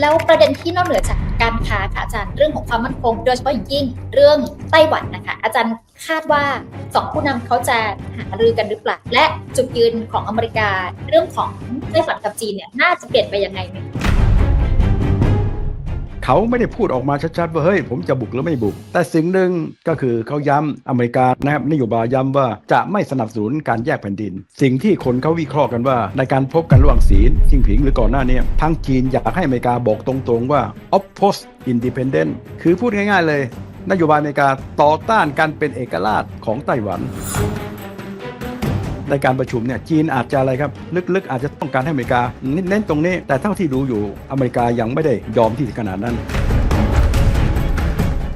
แล้วประเด็นที่นอกเหนือจากการค้าค่ะอาจารย์เรื่องของความมั่นคง โดยเฉพาะอย่างยิ่งเรื่องไต้หวันนะคะ อาจารย์คาดว่าสองผู้นำเขาจะหารือกันหรือเปล่าและจุดยืนของอเมริกา เรื่องของไต้หวันกับจีนเนี่ยน่าจะเปลี่ยนไปยังไงไหม เขาไม่ได้พูดออกมาชัดๆว่าเฮ้ยผมจะบุกหรือไม่บุก แต่สิ่งหนึ่งก็คือเขาย้ำอเมริกานะครับนโยบายย้ำว่าจะไม่สนับสนุนการแยกแผ่นดิน สิ่งที่คนเขาวิเคราะห์กันว่า ในการพบกันระหว่างสีจิ้งผิงหรือก่อนหน้านี้ทั้งจีนอยากให้อเมริกาบอกตรงๆว่า oppose independent คือพูดง่ายๆเลย นโยบายอเมริกาต่อต้านการเป็นเอกราชของไต้หวัน ในการประชุมเนี่ยจีนอาจจะอะไรครับลึกๆ อาจจะต้องการให้อเมริกาเน้นตรงนี้ แต่เท่าที่ดูอยู่อเมริกายังไม่ได้ยอมที่ขนาดนั้น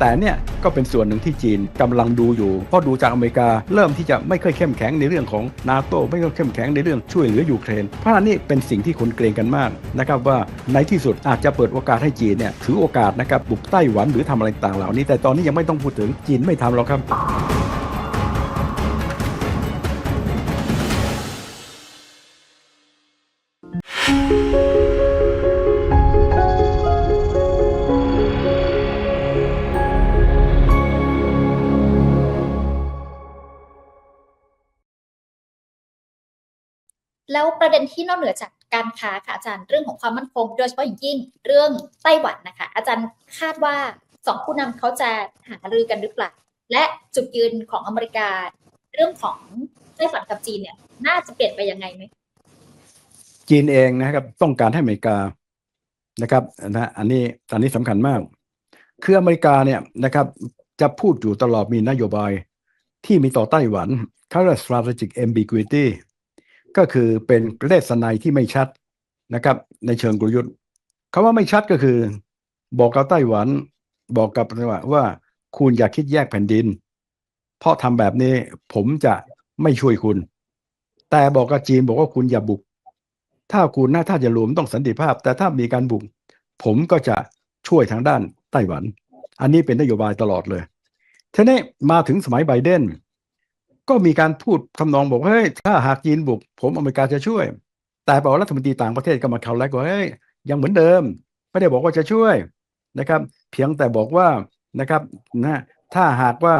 แต่เนี่ยก็เป็นส่วนหนึ่งที่จีนกำลังดูอยู่ เพราะดูจากอเมริกาเริ่มที่จะไม่ค่อยเข้มแข็งในเรื่องของนาโตไม่ค่อยเข้มแข็งในเรื่องช่วยเหลือยูเครน เพราะอันนี้เป็นสิ่งที่คนเกรงกันมากนะครับว่าในที่สุดอาจจะเปิดโอกาสให้จีนเนี่ยถือโอกาสนะครับบุกไต้หวันหรือทำอะไรต่างเหล่านี้ แต่ตอนนี้ยังไม่ต้องพูดถึงจีนไม่ทำหรอกครับ แล้วประเด็นที่นอกเหนือจากการค้าค่ะอาจารย์เรื่องของความมั่นคง โดยเฉพาะอย่างยิ่งเรื่องไต้หวันนะคะ อาจารย์คาดว่าสองผู้นำเขาจะหารือกันหรือเปล่าและจุดยืนของอเมริกา เรื่องของไต้หวันกับจีนเนี่ย น่าจะเปลี่ยนไปยังไงไหมจีนเองนะครับ ต้องการให้อเมริกานะครับนะอันนี้อันนี้สำคัญมาก คืออเมริกาเนี่ยนะครับ จะพูดอยู่ตลอดมีนโยบายที่มีต่อไต้หวันเขาเรียก strategic ambiguity ก็คือเป็นเลสนัยที่ไม่ชัดนะครับ ในเชิงกลยุทธ์คาว่าไม่ชัดก็คือ บอกกับไต้หวัน บอกกับว่าว่าคุณอย่าคิดแยกแผ่นดิน เพราะทำแบบนี้ผมจะไม่ช่วยคุณ แต่บอกกับจีนบอกว่าคุณอย่าบุก ถ้าคุณน่าถ้าจะรวมต้องสันติภาพ แต่ถ้ามีการบุก ผมก็จะช่วยทางด้านไต้หวัน อันนี้เป็นนโยบายตลอดเลยทีนี้มาถึงสมัยไบเดน ก็มีการพูดทำนองบอกว่าเฮ้ยถ้าหากจีนบุก ผมอเมริกาจะช่วย แต่บอกรัฐมนตรีต่างประเทศก็มาเขาแล้วก็เฮ้ยยังเหมือนเดิม ไม่ได้บอกว่าจะช่วยนะครับ เพียงแต่บอกว่านะครับนะถ้าหากว่า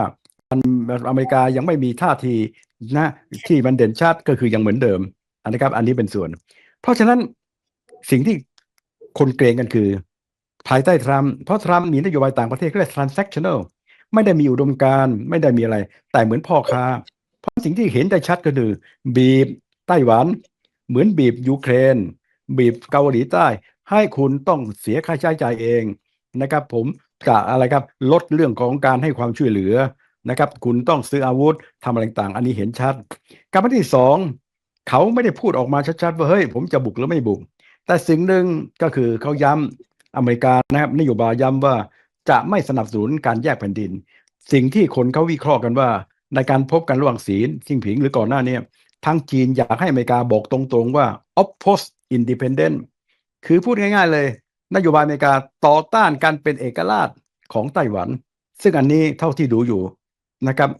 อเมริกายังไม่มีท่าทีนะที่มันเด่นชัดก็คือยังเหมือนเดิมนะครับ อันนี้เป็นส่วน เพราะฉะนั้นสิ่งที่คนเกรงกันคือ ภายใต้ทรัมป์เพราะทรัมป์มีนโยบายต่างประเทศเรียก transactional ไม่ได้มีอุดมการณ์ไม่ได้มีอะไร แต่เหมือนพ่อค้า เพราะสิ่งที่เห็นได้ชัดก็คือ บีบไต้หวัน เหมือนบีบยูเครน บีบเกาหลีใต้ ให้คุณต้องเสียค่าใช้จ่ายเองนะครับ ผมกะอะไรครับลดเรื่องของการให้ความช่วยเหลือนะครับ คุณต้องซื้ออาวุธทำอะไรต่างอันนี้เห็นชัดการที่สองเขาไม่ได้พูดออกมาชัดๆว่าเฮ้ยผมจะบุกหรือไม่บุก แต่สิ่งหนึ่งก็คือเขาย้ำอเมริกานะครับนโยบายย้ำว่าจะไม่สนับสนุนการแยกแผ่นดิน สิ่งที่คนเขาวิเคราะห์กันว่า ในการพบกันระหว่างสีจิ้งผิงหรือก่อนหน้านี้ทั้งจีนอยากให้อเมริกาบอกตรงๆว่า oppose independent คือพูดง่ายๆเลย นโยบายอเมริกาต่อต้านการเป็นเอกราชของไต้หวัน ซึ่งอันนี้เท่าที่ดูอยู่นะครับ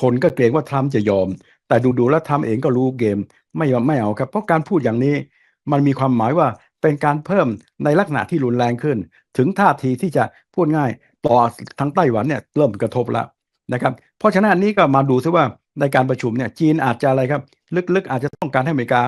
คนก็เกรงว่าทรัมป์จะยอม แต่ดูๆแล้วทรัมป์เองก็รู้เกมไม่ยอมไม่เอาครับ เพราะการพูดอย่างนี้มันมีความหมายว่าเป็นการเพิ่มในลักษณะที่รุนแรงขึ้น ถึงท่าทีที่จะพูดง่าย ต่อทางไต้หวันเนี่ยเริ่มกระทบแล้วนะครับ เพราะฉะนั้นอันนี้ก็มาดูซิว่าในการประชุมเนี่ยจีนอาจจะอะไรครับ ลึกๆอาจจะต้องการให้อเมริกา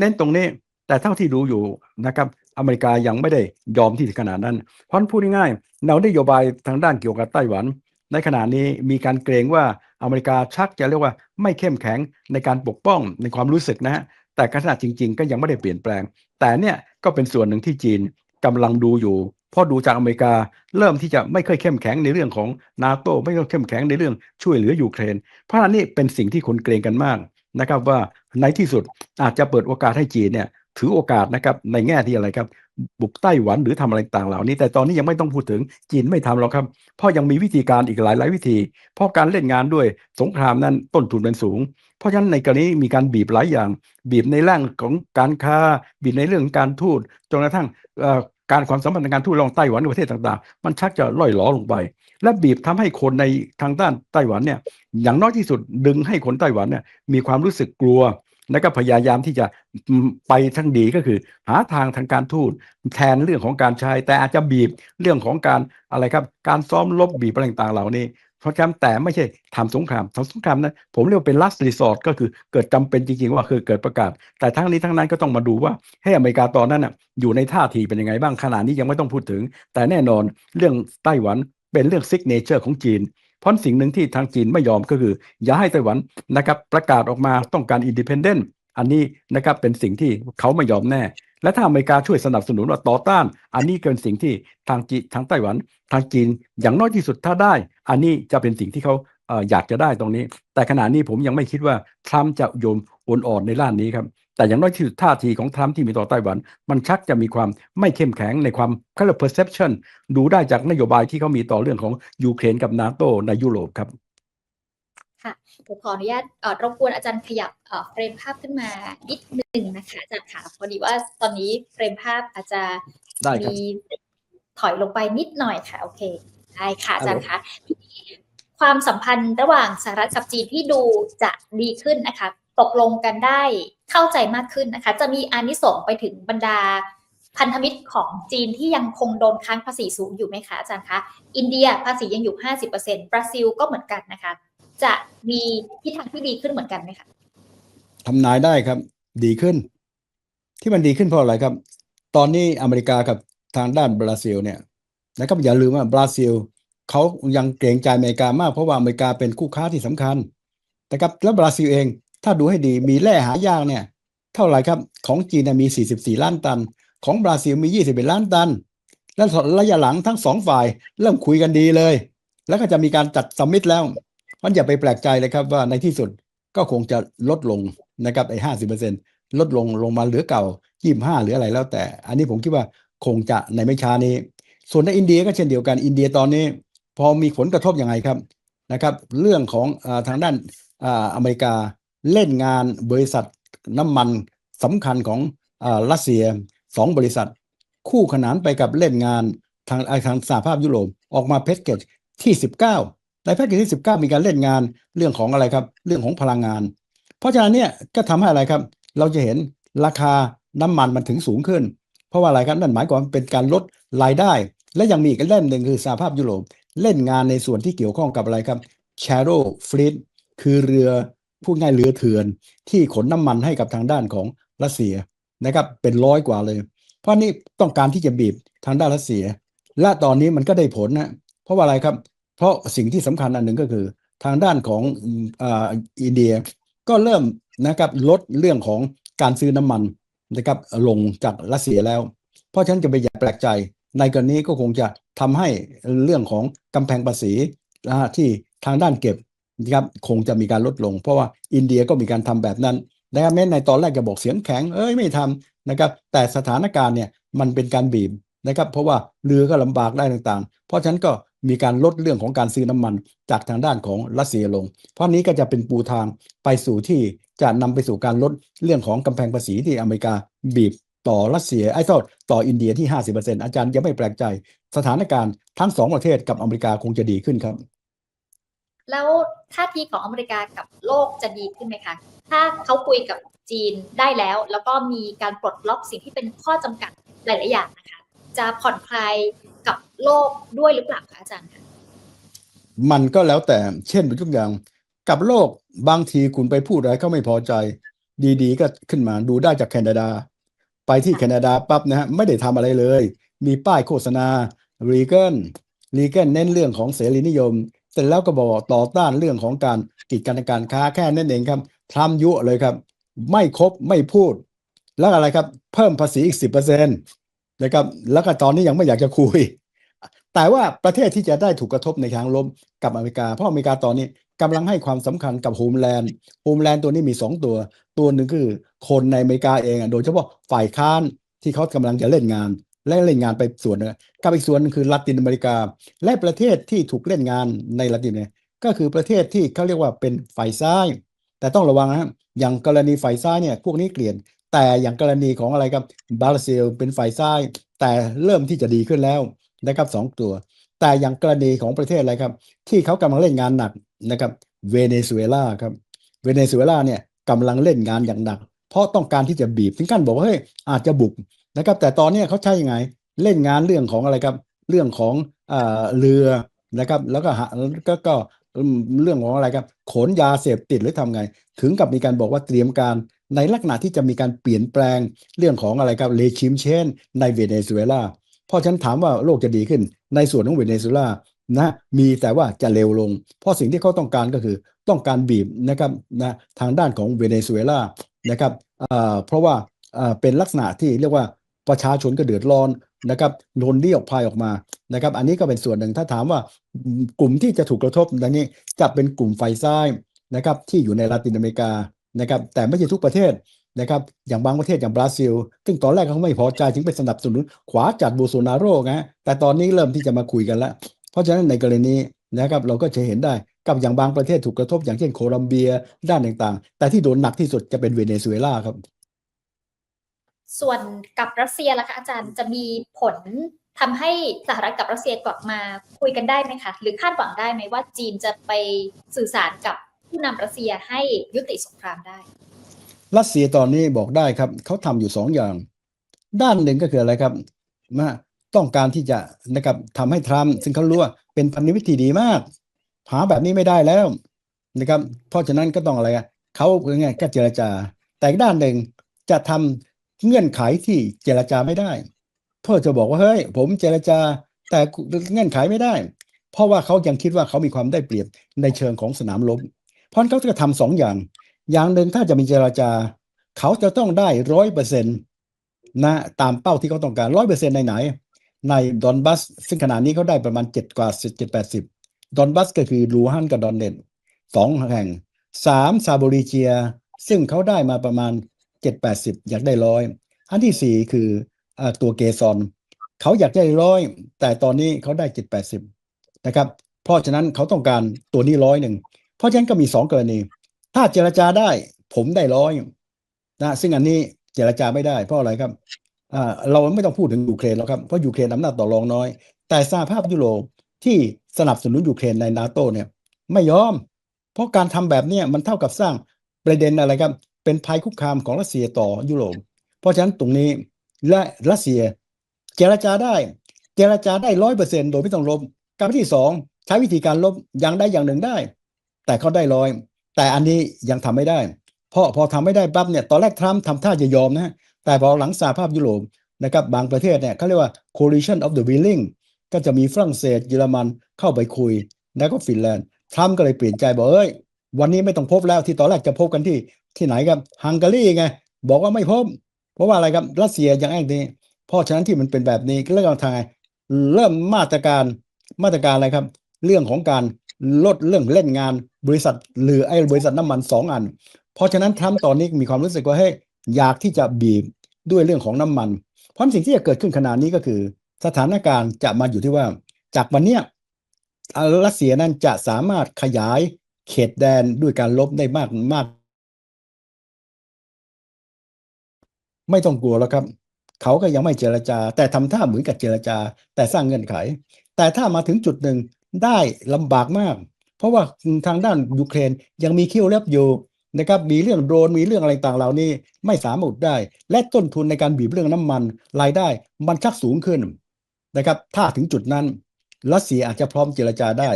เน้นตรงนี้ แต่เท่าที่ดูอยู่นะครับอเมริกายังไม่ได้ยอมที่ขนาดนั้น เพราะพูดง่ายๆแนวนโยบายทางด้านเกี่ยวกับไต้หวัน ในขณะนี้มีการเกรงว่าอเมริกาชักจะเรียกว่าไม่เข้มแข็งในการปกป้องในความรู้สึกนะฮะแต่ขณะจริง ๆ ก็ยังไม่ได้เปลี่ยนแปลง แต่เนี่ยก็เป็นส่วนหนึ่งที่จีนกำลังดูอยู่ พราะดูจากอเมริกาเริ่มที่จะไม่ค่อยเข้มแข็งในเรื่องของนาโตไม่ค่อยเข้มแข็งในเรื่องช่วยเหลือยูเครน เพราะอันนี้เป็นสิ่งที่คนเกรงกันมากนะครับว่าในที่สุดอาจจะเปิดโอกาสให้จีนเนี่ยถือโอกาสนะครับในแง่ที่อะไรครับ บุกไต้หวันหรือทำอะไรต่างเหล่านี้ แต่ตอนนี้ยังไม่ต้องพูดถึงจีนไม่ทำหรอกครับ เพราะยังมีวิธีการอีกหลายหลายวิธี เพราะการเล่นงานด้วยสงครามนั้นต้นทุนเป็นสูง เพราะฉะนั้นในกรณีมีการบีบหลายอย่าง บีบในแรงของการค้า บีบในเรื่องการทูตจนกระทั่ง การความสัมพันธ์ทางการทูตระหว่างไต้หวันกับประเทศต่างๆ มันชักจะล่อยหลอลงไป และบีบทำให้คนในทางด้านไต้หวันเนี่ยอย่างน้อยที่สุดดึงให้คนไต้หวันเนี่ยมีความรู้สึกกลัว และก็พยายามที่จะไปทั้งดีก็คือ หาทางทางการทูตแทนเรื่องของการใช้แต่อาจจะบีบเรื่องของการอะไรครับ การซ้อมลบบีบอะไรต่างๆเหล่านี้ เพราะฉะนั้นแต่ไม่ใช่ทำสงครามทำสงครามนะผมเรียกว่าเป็น last resort ก็คือเกิดจำเป็นจริงๆว่าคือเกิดประกาศ แต่ทั้งนี้ทั้งนั้นก็ต้องมาดูว่าให้อเมริกาตอนนั้นน่ะอยู่ในท่าทีเป็นยังไงบ้างขณะนี้ยังไม่ต้องพูดถึง แต่แน่นอนเรื่องไต้หวันเป็นเรื่องซิกเนเจอร์ของจีนเพราะสิ่งหนึ่งที่ทางจีนไม่ยอมก็คือ อย่าให้ไต้หวันนะครับประกาศออกมาต้องการอินดิเพนเดนต์ อันนี้นะครับเป็นสิ่งที่เขาไม่ยอมแน่ และถ้าอเมริกาช่วยสนับสนุนว่าต่อต้าน อันนี้เป็นสิ่งที่ทางจีทางไต้หวัน ทางจีนอย่างน้อยที่สุดถ้าได้ อันนี้จะเป็นสิ่งที่เขาเอ่ออยากจะได้ตรงนี้ แต่ขณะนี้ผมยังไม่คิดว่าทรัมป์จะโยมอ่อนๆในด้านนี้ครับแต่อย่างน้อยที่สุดท่าทีของทรัมป์ที่มีต่อไต้หวัน มันชักจะมีความไม่เข้มแข็งในความเขาเรียก perception ดูได้จากนโยบายที่เขามีต่อเรื่องของยูเครนกับนาโตในยุโรปครับ ผมขออนุญาตเอ่อรบกวนอาจารย์ขยับเอ่อเฟรมภาพขึ้นมานิดนึงนะคะอาจารย์ค่ะพอดีว่าตอนนี้เฟรมภาพอาจจะได้ครับมีถอยลงไปนิดหน่อยค่ะ โอเคได้ค่ะอาจารย์คะทีนี้ความสัมพันธ์ระหว่างสหรัฐกับจีนที่ดูจะดีขึ้นนะคะตกลงกันได้เข้าใจมากขึ้นนะคะ จะมีอานิสงส์ไปถึงบรรดาพันธมิตรของจีนที่ยังคงโดนค้างภาษีสูงอยู่ไหมคะอาจารย์คะอินเดียภาษียังอยู่ 50%บราซิลก็เหมือนกันนะคะ จะมีทิศทางที่ดีขึ้นเหมือนกันไหมคะทำนายได้ครับ ดีขึ้น ที่มันดีขึ้นเพราะอะไรครับ ตอนนี้อเมริกากับทางด้านบราซิลเนี่ยนะครับอย่าลืมว่าบราซิลเขายังเกรงใจอเมริกามากเพราะว่าอเมริกาเป็นคู่ค้าที่สำคัญนะครับแล้วบราซิลเอง ถ้าดูให้ดีมีแร่หายากเนี่ย เท่าไหร่ครับ ของจีนมี 44 ล้านตัน ของบราซิลมี 21 ล้านตัน แล้วระยะหลังทั้งสองฝ่ายเริ่มคุยกันดีเลย แล้วก็จะมีการจัดสมิตแล้ว มันอย่าไปแปลกใจเลยครับว่าในที่สุดก็คงจะลดลงนะครับไอ้ห้าสิบเปอร์เซ็นลดลงลงมาเหลือเก่ายี่ห้าหรืออะไรแล้วแต่ อันนี้ผมคิดว่าคงจะในไม่ช้านี้ ส่วนในอินเดียก็เช่นเดียวกันอินเดียตอนนี้ พอมีผลกระทบยังไงครับนะครับ เรื่องของอทางด้านออเมริกาเล่นงานบริษัทน้ำมันสำคัญของอรัสเซียสองบริษัท คู่ขนานไปกับเล่นงานทางทางสหภาพยุโรปออกมาเพชเกจที่ 19 ในแพ็กเกจที่ 19 มีการเล่นงานเรื่องของอะไรครับ เรื่องของพลังงาน เพราะฉะนั้นเนี่ยก็ทำให้อะไรครับ เราจะเห็นราคาน้ำมันมันถึงสูงขึ้น เพราะว่าอะไรครับนั่นหมายความเป็นการลดรายได้ และยังมีอีกเล่มหนึ่งคือสหภาพยุโรปเล่นงานในส่วนที่เกี่ยวข้องกับอะไรครับ Shadow Fleet คือเรือพูดง่ายเรือเถื่อน ที่ขนน้ำมันให้กับทางด้านของรัสเซียนะครับเป็นร้อยกว่าเลย เพราะนี่ต้องการที่จะบีบทางด้านรัสเซีย และตอนนี้มันก็ได้ผลนะเพราะว่าอะไรครับ เพราะสิ่งที่สำคัญอันหนึ่งก็คือ ทางด้านของอ,อินเดียก็เริ่มนะครับลดเรื่องของการซื้อน้ำมันนะครับลงจากรัสเซียแล้ว เพราะฉะนั้นจะไปอย่าแปลกใจ ในกรณีก็คงจะทำให้เรื่องของกำแพงภาษีนะที่ทางด้านเก็บนะครับคงจะมีการลดลง เพราะว่าอินเดียก็มีการทำแบบนั้นนะครับแม้ในตอนแรกจะบอกเสียงแข็งเอ้ยไม่ทำนะครับ แต่สถานการณ์เนี่ยมันเป็นการบีบนะครับ เพราะว่าเรือก็ลำบากได้ต่างๆ เพราะฉะนั้นก็ มีการลดเรื่องของการซื้อน้ำมันจากทางด้านของรัสเซียลง เพราะนี้ก็จะเป็นปูทางไปสู่ที่จะนำไปสู่การลดเรื่องของกำแพงภาษีที่อเมริกาบีบต่อรัสเซียไอ้โทษต่ออินเดียที่ 50%อาจารย์ยังไม่แปลกใจ สถานการณ์ทั้งสองประเทศกับอเมริกาคงจะดีขึ้นครับ แล้วท่าทีของอเมริกากับโลกจะดีขึ้นไหมคะ ถ้าเขาคุยกับจีนได้แล้ว แล้วก็มีการปลดล็อกสิ่งที่เป็นข้อจำกัดหลายๆอย่างนะคะ จะผ่อนคลายกับโลกด้วยหรือเปล่าคะอาจารย์คะมันก็แล้วแต่เช่นทุกอย่าง กับโลกบางทีคุณไปพูดอะไรเขาไม่พอใจ ดีๆ ก็ขึ้นมาดูได้จากแคนาดา ไปที่แคนาดาปั๊บนะฮะไม่ได้ทำอะไรเลย มีป้ายโฆษณารีเกนรีเกนเน้นเรื่องของเสรีนิยม เสร็จแล้วก็บอกต่อต้านเรื่องของการกีดกันทางการค้าแค่นั้นเองครับทรัมป์ยุเลยครับ ไม่ครบไม่พูด แล้วอะไรครับ เพิ่มภาษีอีกสิบเปอร์เซ็นต์ นะครับแล้วก็ตอนนี้ยังไม่อยากจะคุย แต่ว่าประเทศที่จะได้ถูกกระทบในทางลบกับอเมริกา เพราะอเมริกาตอนนี้กำลังให้ความสำคัญกับโฮมแลนด์โฮมแลนด์ตัวนี้มีสองตัว ตัวหนึ่งคือคนในอเมริกาเองอะโดยเฉพาะฝ่ายค้านที่เขากำลังจะเล่นงาน และเล่นงานไปส่วนนึงกับอีกส่วนนึงคือลาตินอเมริกา และประเทศที่ถูกเล่นงานในลาตินเนี่ยก็คือประเทศที่เขาเรียกว่าเป็นฝ่ายซ้าย แต่ต้องระวังนะครับอย่างกรณีฝ่ายซ้ายเนี่ยพวกนี้เกลียด แต่อย่างกรณีของอะไรครับบราซิลเป็นฝ่ายซ้าย แต่เริ่มที่จะดีขึ้นแล้วนะครับสองตัว แต่อย่างกรณีของประเทศอะไรครับ ที่เขากำลังเล่นงานหนักนะครับเวเนซุเอลาครับเวเนซุเอลาเนี่ยกำลังเล่นงานอย่างหนัก เพราะต้องการที่จะบีบถึงขั้นบอกว่าเฮ้ยอาจจะบุกนะครับ แต่ตอนนี้เขาใช้ยังไงเล่นงานเรื่องของอะไรครับ เรื่องของเอ่อเรือนะครับ แล้วก็ก็ก็ เรื่องของอะไรครับ ขนยาเสพติดหรือทำไง ถึงกับมีการบอกว่าเตรียมการในลักษณะที่จะมีการเปลี่ยนแปลงเรื่องของอะไรครับเลชิมเชนในเวเนซุเอลาเพราะฉันถามว่าโลกจะดีขึ้น ในส่วนของเวเนซุเอลานะมีแต่ว่าจะเร็วลง เพราะสิ่งที่เขาต้องการก็คือต้องการบีบนะครับนะทางด้านของเวเนซุเอลานะครับเพราะว่าเป็นลักษณะที่เรียกว่าประชาชนก็เดือดร้อน นะครับโดนเรียกพายออกมานะครับ อันนี้ก็เป็นส่วนหนึ่งถ้าถามว่ากลุ่มที่จะถูกกระทบดังนี้จะเป็นกลุ่มไฟซ้ายนะครับที่อยู่ในลาตินอเมริกานะครับ แต่ไม่ใช่ทุกประเทศนะครับอย่างบางประเทศอย่างบราซิล ซึ่งตอนแรกเขาไม่พอใจถึงไปสนับสนุนขวาจัดโบโซนาโร่ไงแต่ตอนนี้เริ่มที่จะมาคุยกันแล้ว เพราะฉะนั้นในกรณีนี้นะครับเราก็จะเห็นได้กับอย่างบางประเทศถูกกระทบอย่างเช่นโคลัมเบียด้านต่างๆ แต่ที่โดนหนักที่สุดจะเป็นเวเนซุเอลาครับ ส่วนกับรัสเซียล่ะคะอาจารย์จะมีผลทำให้สหรัฐกับรัสเซียกลับมาคุยกันได้ไหมคะหรือคาดหวังได้ไหมว่าจีนจะไปสื่อสารกับผู้นำรัสเซียให้ยุติสงครามได้ รัสเซียตอนนี้บอกได้ครับเขาทำอยู่สองอย่าง ด้านหนึ่งก็คืออะไรครับมาต้องการที่จะนะครับทำให้ทรัมป์ซึ่งเขารู้ว่าเป็นพันธมิตรที่ดีมาก หาแบบนี้ไม่ได้แล้วนะครับเพราะฉะนั้นก็ต้องอะไรอะเขาเป็นไงก็เจรจา แต่อีกด้านหนึ่งจะทำ เงื่อนไขที่เจรจาไม่ได้เพื่อจะบอกว่าเฮ้ย ผมเจรจาแต่เงื่อนไขไม่ได้ เพราะว่าเขายังคิดว่าเขามีความได้เปรียบในเชิงของสนามรบเพราะเขาจะทำสองอย่าง อย่างหนึ่งถ้าจะมีเจรจา เขาจะต้องได้ร้อยเปอร์เซ็นต์นะตามเป้าที่เขาต้องการร้อยเปอร์เซ็นต์ในไหน ในดอนบัส ซึ่งขณะนี้เขาได้ประมาณเจ็ดกว่าเจ็ดแปดสิบดอนบัสก็คือลูฮันกับดอนเนตสองแห่งสามซาโบริเจีย ซึ่งเขาได้มาประมาณ เจ็ดแปดสิบอยากได้ร้อยอันที่สี่คืออตัวเกซอนเขาอยากได้ร้อยแต่ตอนนี้เขาได้เจ็ดแปดสิบนะครับ เพราะฉะนั้นเขาต้องการตัวนี้ร้อยหนึ่งเพราะฉะนั้นก็มีสองกรณี ถ้าเจรจาได้ผมได้ร้อยนะซึ่งอันนี้เจรจาไม่ได้เพราะอะไรครับเราไม่ต้องพูดถึงยูเครนแล้วครับ เพราะยูเครนอำนาจต่อรองน้อย แต่สหภาพยุโรปที่สนับสนุนยูเครนในนาโตเนี่ยไม่ยอม เพราะการทำแบบนี้มันเท่ากับสร้างประเด็นอะไรครับ เป็นภัยคุกคามของรัสเซียต่อยุโรป เพราะฉะนั้นตรงนี้และรัสเซียเจรจาได้ เจรจาได้ร้อยเปอร์เซ็นโดยไม่ต้องลบการที่สองใช้วิธีการลบอย่างใดอย่างหนึ่งได้ แต่เขาได้ร้อย แต่อันนี้ยังทำไม่ได้ เพราะพอทำไม่ได้ปั๊บเนี่ยตอนแรกทรัมป์ทำท่าจะยอมนะแต่พอหลังสหภาพยุโรปนะครับบางประเทศเนี่ยเขาเรียกว่า coalition of the willing ก็จะมีฝรั่งเศสเยอรมันเข้าไปคุย แล้วก็ฟินแลนด์ทรัมป์ก็เลยเปลี่ยนใจบอกเอ้ยวันนี้ไม่ต้องพบแล้วที่ตอนแรกจะพบกันที่ ที่ไหนครับฮังการีไงบอกว่าไม่พบเพราะว่าอะไรครับรัสเซียยังแอ้งนี้เพราะฉะนั้นที่มันเป็นแบบนี้ก็เริ่มทางไงเริ่มมาตรการมาตรการอะไรครับ เรื่องของการลดเรื่องเล่นงานบริษัท หรือไอ้บริษัทน้ำมันสองอัน เพราะฉะนั้นทรัมตอนนี้มีความรู้สึกว่าเฮ้ยอยากที่จะบีบด้วยเรื่องของน้ำมัน เพราะสิ่งที่จะเกิดขึ้นขนาดนี้ก็คือ สถานการณ์จะมาอยู่ที่ว่า จากวันเนี้ยรัสเซียนั้นจะสามารถขยายเขตแดนด้วยการลบได้มากมาก ไม่ต้องกลัวแล้วครับ เขาก็ยังไม่เจรจา แต่ทำท่าเหมือนกับเจรจา แต่สร้างเงื่อนไข แต่ถ้ามาถึงจุดหนึ่งได้ลำบากมาก เพราะว่าทางด้านยูเครนยังมีคิวเล็บอยู่นะครับมีเรื่องโดรนมีเรื่องอะไรต่างเหล่านี้ไม่สามารถได้ และต้นทุนในการบีบเรื่องน้ำมันรายได้มันชักสูงขึ้นนะครับ ถ้าถึงจุดนั้นรัสเซียอาจจะพร้อมเจรจาได้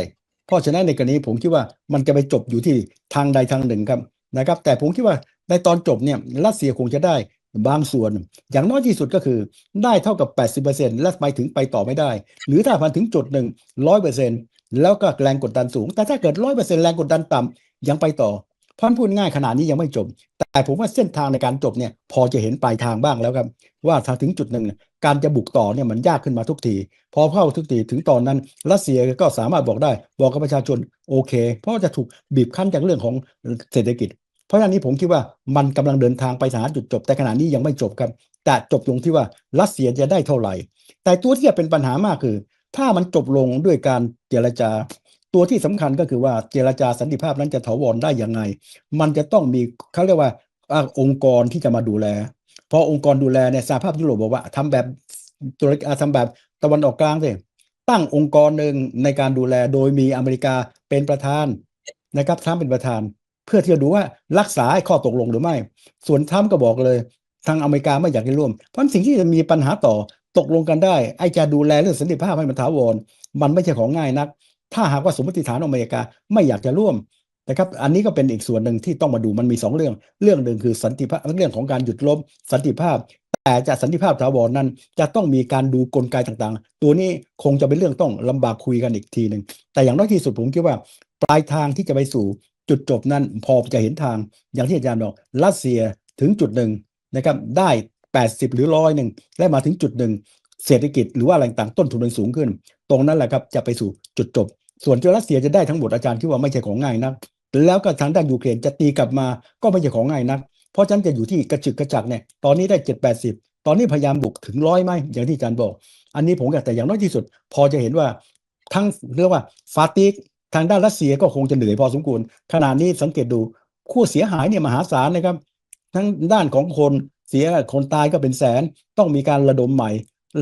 เพราะฉะนั้นในกรณีผมคิดว่ามันจะไปจบอยู่ที่ทางใดทางหนึ่งครับนะครับ แต่ผมคิดว่าในตอนจบเนี่ยรัสเซียคงจะได้ บางส่วนอย่างน้อยที่สุดก็คือได้เท่ากับ 80%และไปถึงไปต่อไม่ได้ หรือถ้าพันถึงจุดหนึ่งร้อยเปอร์เซ็นต์แล้วก็แรงกดดันสูง แต่ถ้าเกิดร้อยเปอร์เซ็นต์แรงกดดันต่ำยังไปต่อพันพูดง่ายขนาดนี้ยังไม่จบ แต่ผมว่าเส้นทางในการจบเนี่ยพอจะเห็นปลายทางบ้างแล้วครับ ว่าถ้าถึงจุดหนึ่งการจะบุกต่อเนี่ยมันยากขึ้นมาทุกที พอเข้าทุกทีถึงตอนนั้นรัสเซียก็สามารถบอกได้ บอกกับประชาชนโอเค เพราะจะถูกบีบคั้นจากเรื่องของเศรษฐกิจ เพราะฉะนั้นนี้ผมคิดว่ามันกำลังเดินทางไปหาจุดจบ แต่ขณะนี้ยังไม่จบครับ แต่จบลงที่ว่ารัสเซียจะได้เท่าไหร่ แต่ตัวที่จะเป็นปัญหามากคือ ถ้ามันจบลงด้วยการเจรจา ตัวที่สำคัญก็คือว่าเจรจาสันติภาพนั้นจะถาวรได้ยังไง มันจะต้องมีเขาเรียกว่าอองค์กรที่จะมาดูแลพอองค์กรดูแลเนี่ยสหภาพยุโรปบอกว่าทำแบบตุรกีทำแบบตะวันออกกลางสิตั้งองค์กรหนึ่งในการดูแลโดยมีอเมริกาเป็นประธานนะครับทรัมป์เป็นประธาน เพื่อที่จะดูว่ารักษาไอ้ข้อตกลงหรือไม่ ส่วนทรัมป์ก็บอกเลย ทางอเมริกาไม่อยากจะร่วม เพราะสิ่งที่จะมีปัญหาต่อตกลงกันได้ ไอ้จะดูแลเรื่องสันติภาพให้มันถาวรมันไม่ใช่ของง่ายนัก ถ้าหากว่าสมมติฐานอเมริกาไม่อยากจะร่วมนะครับอันนี้ก็เป็นอีกส่วนหนึ่งที่ต้องมาดูมันมีสองเรื่อง เรื่องหนึ่งคือสันติภาพเรื่องของการหยุดลบสันติภาพ แต่จะสันติภาพถาวรนั้น จะต้องมีการดูกลไกต่างๆ ตัวนี้คงจะเป็นเรื่องต้องลำบากคุยกันอีกทีหนึ่งแต่อย่างน้อยที่สุดผมคิดว่า ปลายทางที่จะไปสู่ จุดจบนั้นพอจะเห็นทาง อย่างที่อาจารย์บอกรัสเซียถึงจุดหนึ่งนะครับได้ 80 หรือร้อยหนึ่งและมาถึงจุดหนึ่งเศรษฐกิจหรือว่าอะไรต่างต้นทุนมันสูงขึ้น ตรงนั้นแหละครับจะไปสู่จุดจบ ส่วนที่รัสเซียจะได้ทั้งหมดอาจารย์คิดว่าไม่ใช่ของง่ายนัก แล้วก็ทางด้านยูเครนจะตีกลับมาก็ไม่ใช่ของง่ายนัก เพราะฉะนั้นจะอยู่ที่กระจึกกระจักเนี่ยตอนนี้ได้เจ็ดแปดสิบตอนนี้พยายามบุกถึงร้อยไหมอย่างที่อาจารย์บอก อันนี้ผมอยากแต่อย่างน้อยที่สุด พอจะเห็นว่าทั้งเรียกว่าฟาติก ทางด้านรัสเซียก็คงจะเหนื่อยพอสมควรขณะนี้สังเกตดูคู่เสียหายเนี่ยมหาศาลนะครับ ทั้งด้านของคนเสียคนตายก็เป็นแสนต้องมีการระดมใหม่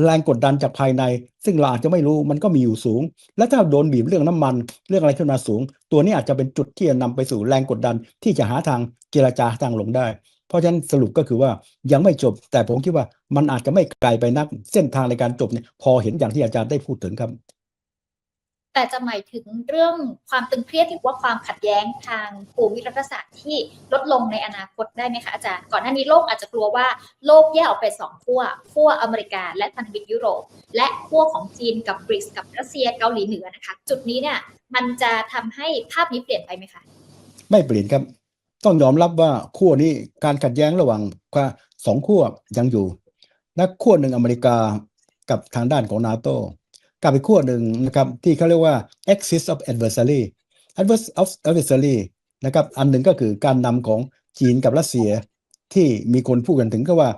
แรงกดดันจากภายใน ซึ่งเราอาจจะไม่รู้มันก็มีอยู่สูง และถ้าโดนบีบเรื่องน้ำมัน เรื่องอะไรขึ้นมาสูง ตัวนี้อาจจะเป็นจุดที่จะนำไปสู่แรงกดดันที่จะหาทางเจรจาทางลงได้ เพราะฉะนั้นสรุปก็คือว่ายังไม่จบ แต่ผมคิดว่ามันอาจจะไม่ไกลไปนักเส้นทางในการจบเนี่ยพอเห็นอย่างที่อาจารย์ได้พูดถึงครับ แต่จะหมายถึงเรื่องความตึงเครียดหรือว่าความขัดแย้งทางภูมิรัฐศาสตร์ที่ลดลงในอนาคตได้ไหมคะอาจารย์ ก่อนหน้านี้โลกอาจจะกลัวว่าโลกแยกออกเป็นสองขั้วขั้วอเมริกา และพันธมิตรยุโรป และขั้วของจีนกับบริกกับรัสเซียเกาหลีเหนือนะคะ จุดนี้เนี่ยมันจะทำให้ภาพนี้เปลี่ยนไปไหมคะไม่เปลี่ยนครับ ต้องยอมรับว่าขั้วนี้การขัดแย้งระหว่างสองขั้วยังอยู่นักขั้วหนึ่งอเมริกากับทางด้านของนาโต กับอีกขั้วหนึ่งนะครับที่เขาเรียกว่า axis of adversary adverse of adversary นะครับอันหนึ่งก็คือการนำของจีนกับรัสเซียที่มีคนพูดกันถึงก็ว่า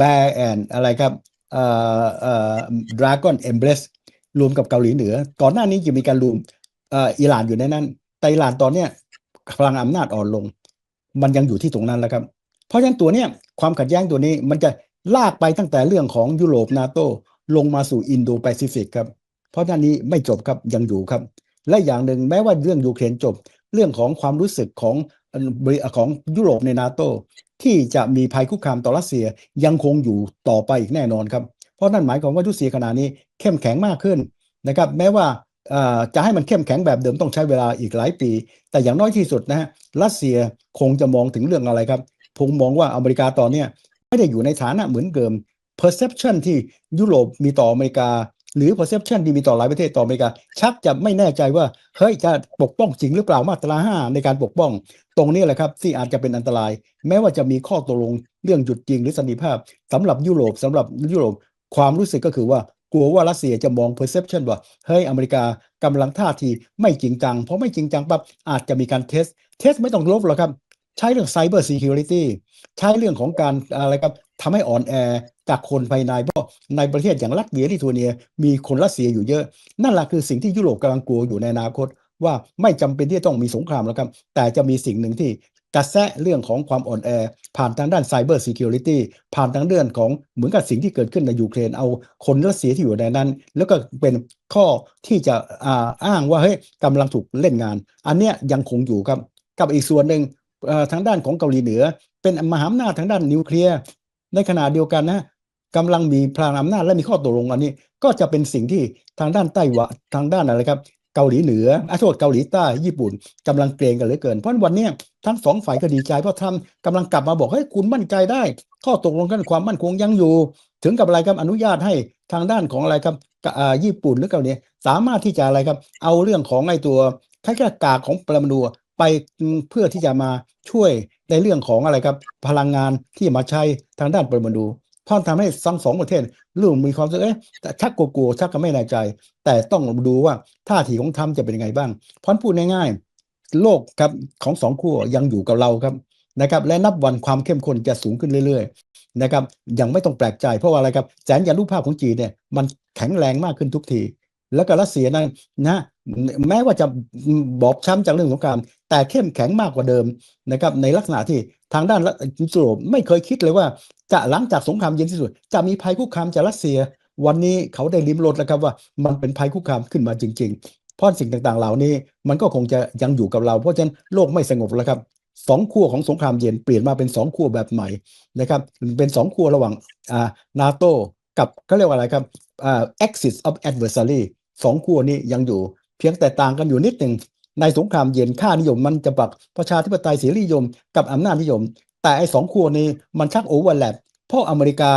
bear and อะไรครับเอ่อเอ่อ dragon embrace รวมกับเกาหลีเหนือ ก่อนหน้านี้จะมีการรวมเอ่ออิหร่านอยู่ในนั้นแต่อิหร่านตอนเนี้ยพลังอำนาจอ่อนลง มันยังอยู่ที่ตรงนั้นแหล้วครับ เพราะฉะนั้นตัวเนี้ยความขัดแย้งตัวนี้มันจะลากไปตั้งแต่เรื่องของยุโรปนาโตลงมาสู่อินโดแปซิฟิกครับ เพราะฉะนั้นนี้ไม่จบครับยังอยู่ครับ และอย่างหนึ่งแม้ว่าเรื่องยูเครนจบ เรื่องของความรู้สึกของของยุโรปในนาโตที่จะมีภัยคุกคามต่อรัสเซียยังคงอยู่ต่อไปอีกแน่นอนครับเพราะนั่นหมายความว่ารัสเซียขณะนี้เข้มแข็งมากขึ้นนะครับ แม้ว่าจะให้มันเข้มแข็งแบบเดิมต้องใช้เวลาอีกหลายปี แต่อย่างน้อยที่สุดนะฮะรัสเซียคงจะมองถึงเรื่องอะไรครับผมมองว่าอเมริกาตอนนี้ไม่ได้อยู่ในฐานะเหมือนเดิม perception ที่ยุโรปมีต่ออเมริกา หรือ perception ที่มีต่อหลายประเทศต่ออเมริกา ชักจะไม่แน่ใจว่า เฮ้ยจะปกป้องจริงหรือเปล่ามาตราห้าในการปกป้อง ตรงนี้แหละครับที่อาจจะเป็นอันตราย แม้ว่าจะมีข้อตกลงเรื่องหยุดยิงหรือสันติภาพสำหรับยุโรปสำหรับยุโรปความรู้สึกก็คือว่ากลัวว่ารัสเซียจะมอง perception ว่าเฮ้ยอเมริกากำลังท่าทีไม่จริงจังเพราะไม่จริงจังปั๊บอาจจะมีการเทสเทสไม่ต้องลบหรอกครับ ใช้เรื่อง cyber security ใช้เรื่องของการอะไรครับทำให้อ่อนแอ จากคนภายในเพราะในประเทศอย่างรัสเซียลิทัวเนีย มีคนรัสเซียอยู่เยอะ นั่นแหละคือสิ่งที่ยุโรปกำลังกลัวอยู่ในอนาคต ว่าไม่จำเป็นที่ต้องมีสงครามแล้วครับ แต่จะมีสิ่งหนึ่งที่กระแสเรื่องของความอ่อนแอ ผ่านทางด้าน Cyber Security ผ่านทางเรื่องของเหมือนกับสิ่งที่เกิดขึ้นในยูเครนเอาคนรัสเซียที่อยู่ในนั้น แล้วก็เป็นข้อที่จะอ่าอ้างว่าเฮ้ยกำลังถูกเล่นงาน อันเนี้ยยังคงอยู่ครับ กับอีกส่วนหนึ่งทางด้านของเกาหลีเหนือ เป็นมหาอำนาจทางด้านนิวเคลียร์ในขณะเดียวกันนะ กำลังมีพลังอำนาจและมีข้อตกลงอันนี้ ก็จะเป็นสิ่งที่ทางด้านไต้หวันทางด้านอะไรครับเกาหลีเหนืออาโทษเกาหลีใต้ญี่ปุ่นกำลังเกรงกันเหลือเกิน เพราะวันนี้ทั้งสองฝ่ายก็ดีใจเพราะทำกำลังกลับมาบอกให้คุณมั่นใจได้ ข้อตกลงกันความมั่นคงยังอยู่ ถึงกับอะไรครับอนุญาตให้ทางด้านของอะไรครับญี่ปุ่นหรือเกาหลีสามารถที่จะอะไรครับ เอาเรื่องของไอ้ตัวค่ายกากของปรมาณูไปเพื่อที่จะมาช่วยในเรื่องของอะไรครับ พลังงานที่มาใช้ทางด้านปรมาณู เพราะทำให้ทั้งสองประเทศเรื่องมีความรู้สึกเอ๊ะชักกลัวๆชักก็ไม่แน่ใจ แต่ต้องดูว่าท่าทีของทำจะเป็นยังไงบ้างพราะพูดง่ายๆ โลกครับของสองขั้วยังอยู่กับเราครับนะครับและนับวันความเข้มข้นจะสูงขึ้นเรื่อยๆนะครับยังไม่ต้องแปลกใจเพราะว่าอะไรครับแสนยานุภาพของจีนเนี่ยมันแข็งแรงมากขึ้นทุกที แล้วก็รัสเซียนั้นนะแม้ว่าจะบอบช้ำจากเรื่องสงคราม แต่เข้มแข็งมากกว่าเดิมนะครับในลักษณะที่ทางด้านยุโรปไม่เคยคิดเลยว่า จะหลังจากสงครามเย็นที่สุด จะมีภัยคุกคามจากรัสเซีย วันนี้เขาได้ลิ้มรสแล้วครับว่ามันเป็นภัยคุกคามขึ้นมาจริง ๆ เพราะสิ่งต่างๆ เหล่านี้มันก็คงจะยังอยู่กับเรา เพราะฉะนั้นโลกไม่สงบแล้วครับสองขั้วของสงครามเย็นเปลี่ยนมาเป็นสองขั้วแบบใหม่นะครับเป็นสองขั้วระหว่างอ่านาโตกับเขาเรียกว่าอะไรครับอ่า axis of adversary สองขั้วนี้ยังอยู่ เพียงแต่ต่างกันอยู่นิดหนึ่งในสงครามเย็นค่านิยมมันจะปักประชาธิปไตยเสรีนิยม กับอำนาจนิยม แต่ไอ้สองขั้วนี้มันชักโอเวอร์แลปเพราะอเมริกา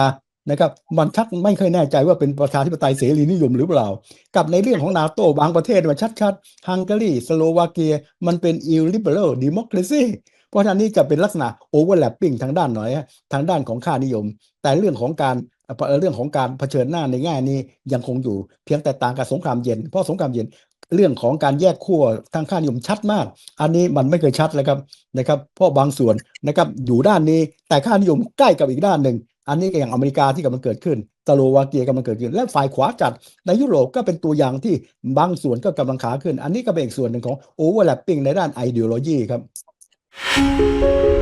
นะครับมันชักไม่เคอยแน่ใจว่าเป็นประชาธิปไตยเสรีนิยมหรือเปล่า กับในเรื่องของนาโตบางประเทศมันชัดๆฮังการีสโลวาเกีย มันเป็น illiberal democracy เพราะฉะนั้นนี่จะเป็นลักษณะ overlapping ทางด้านหน่อยทางด้านของค่านิยม แต่เรื่องของการเรื่องของการเผชิญหน้าในแง่นี้ยังคงอยู่เพียงแต่ต่างกับสงครามเย็น เพราะสงครามเย็นเรื่องของการแยกขั้วทางค่านิยมชัดมาก อันนี้มันไม่เคยชัดเลยครับนะครับเพราะบางส่วนนะครับอยู่ด้านนี้แต่ค่านิยมใกล้กับอีกด้านหนึ่ง อันนี้อย่างอเมริกาที่กำลังเกิดขึ้นสโลวาเกียกำลังเกิดขึ้น และฝ่ายขวาจัดในยุโรปก็เป็นตัวอย่างที่บางส่วนก็กำลังขาขึ้น อันนี้ก็เป็นอีกส่วนหนึ่งของ overlapping ในด้าน ideology ครับ Música